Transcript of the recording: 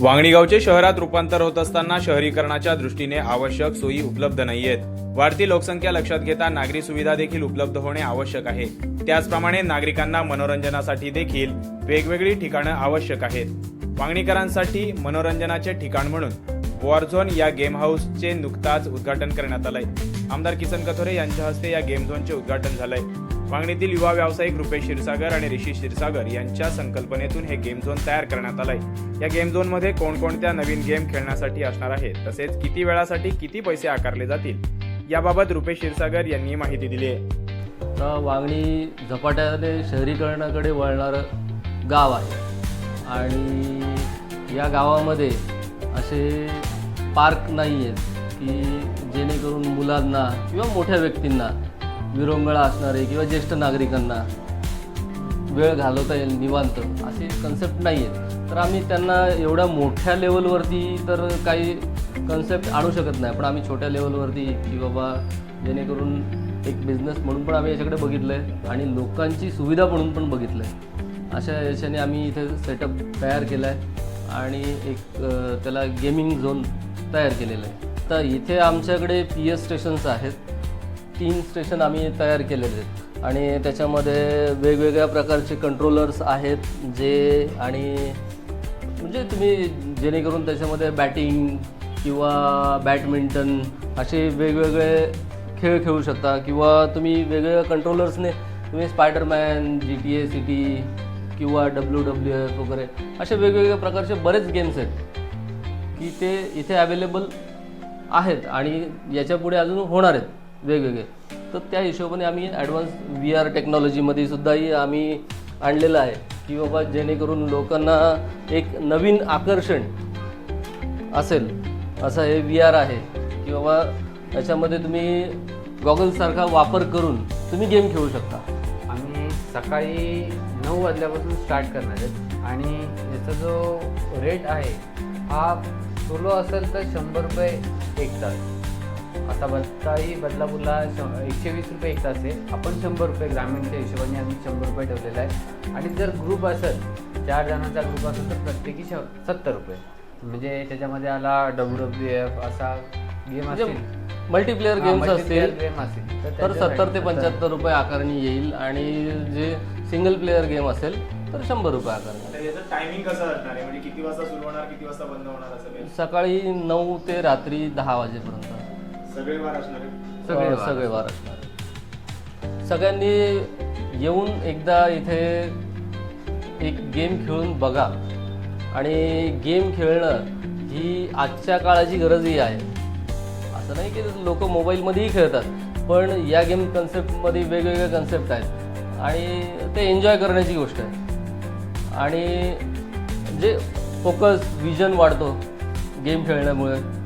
वांगणीगावचे शहरात रूपांतर होत असताना शहरीकरणाच्या दृष्टीने आवश्यक सोयी उपलब्ध नाहीयेत. वाढती लोकसंख्या लक्षात घेता नागरी सुविधा देखील उपलब्ध होणे आवश्यक आहे. त्याचप्रमाणे नागरिकांना मनोरंजनासाठी देखील वेगवेगळी ठिकाणं आवश्यक आहेत. वांगणीकरांसाठी मनोरंजनाचे ठिकाण म्हणून वॉरझोन या गेम हाऊसचे नुकताच उद्घाटन करण्यात आलंय. आमदार किसन कथोरे यांच्या हस्ते या गेम झोनचे उद्घाटन झालंय. मागणीतील युवा व्यावसायिक रुपेश क्षीरसागर आणि ऋषी क्षीरसागर यांच्या संकल्पनेतून हे गेम झोन तयार करण्यात आलंय. या गेम झोनमध्ये कोणकोणत्या नवीन गेम खेळण्यासाठी असणार आहेत तसेच किती वेळासाठी किती पैसे आकारले जातील याबाबत रुपेश क्षीरसागर यांनी माहिती दिली आहे. तर झपाट्याने शहरीकरणाकडे वळणारं गाव आहे. आणि या गावामध्ये असे पार्क नाही आहेत की जेणेकरून मुलांना किंवा मोठ्या व्यक्तींना विरंगुळा असणारे किंवा ज्येष्ठ नागरिकांना वेळ घालवता येईल निवांत असे कन्सेप्ट नाही आहेत तर आम्ही त्यांना एवढ्या मोठ्या लेवलवरती तर काही कन्सेप्ट आणू शकत नाही. पण आम्ही छोट्या लेवलवरती की बाबा जेणेकरून एक बिझनेस म्हणून पण आम्ही याच्याकडे बघितलं आहे आणि लोकांची सुविधा म्हणून पण बघितलं आहे अशा याच्याने आम्ही इथे सेटअप तयार केला आहे आणि एक त्याला गेमिंग झोन तयार केलेलं आहे. तर इथे आमच्याकडे पी एस स्टेशन्स आहेत. तीन स्टेशन आम्ही तयार केलेले आहेत. आणि त्याच्यामध्ये वेगवेगळ्या प्रकारचे कंट्रोलर्स आहेत जे आणि म्हणजे तुम्ही जेणेकरून त्याच्यामध्ये बॅटिंग किंवा बॅडमिंटन असे वेगवेगळे खेळ खेळू शकता. किंवा तुम्ही वेगवेगळ्या कंट्रोलर्सने तुम्ही Spiderman G T A city किंवा डब्ल्यू डब्ल्यू एफ वगैरे असे वेगवेगळ्या प्रकारचे बरेच गेम्स आहेत की ते इथे अवेलेबल आहेत आणि याच्यापुढे अजून होणार आहेत. वेगवेगळे. तर त्या हिशोबाने आम्ही ॲडव्हान्स व्ही आर टेक्नॉलॉजीमध्ये सुद्धाही आम्ही आणलेलं आहे की बाबा जेणेकरून लोकांना एक नवीन आकर्षण असेल असं हे व्ही आर आहे. की बाबा याच्यामध्ये तुम्ही गॉगल्ससारखा वापर करून तुम्ही गेम खेळू शकता. आम्ही सकाळी नऊ वाजल्यापासून स्टार्ट करणार आहेत. आणि याचा जो रेट आहे हा सोलो असेल तर शंभर रुपये एक तास. आता बदलाही बदलापूरला श एकशे वीस रुपये एक तास आहे. आपण शंभर रुपये ग्रामीणच्या हिशोबाने आम्ही शंभर रुपये ठेवलेला आहे. आणि जर ग्रुप असेल चार जणांचा ग्रुप असेल तर प्रत्येकी श सत्तर रुपये. म्हणजे त्याच्यामध्ये आला डब्ल्यू डब्ल्यू एफ असा गेम म्हणजे असेल. मल्टीप्लेअर गेम्स असतील तर सत्तर ते 70 पंच्याहत्तर रुपये आकारणी येईल. आणि जे सिंगल प्लेअर गेम असेल तर शंभर रुपये आकारणी तर याचं टायमिंग कसं असणार आहे? म्हणजे किती वाजता सुरू होणार किती वाजता बंद होणार सकाळी नऊ ते रात्री दहा वाजेपर्यंत. सगळे वार असणार सगळे अ, वार सगळे वार असणार आहेत. सगळ्यांनी येऊन एकदा इथे एक गेम खेळून बघा. आणि गेम खेळणं ही आजच्या काळाची गरजही आहे. असं नाही की लोक मोबाईलमध्येही खेळतात पण या गेम कन्सेप्टमध्ये वेगवेगळे कन्सेप्ट आहेत. आणि ते एन्जॉय करण्याची गोष्ट आहे. आणि जे फोकस विजन वाढतो गेम खेळण्यामुळे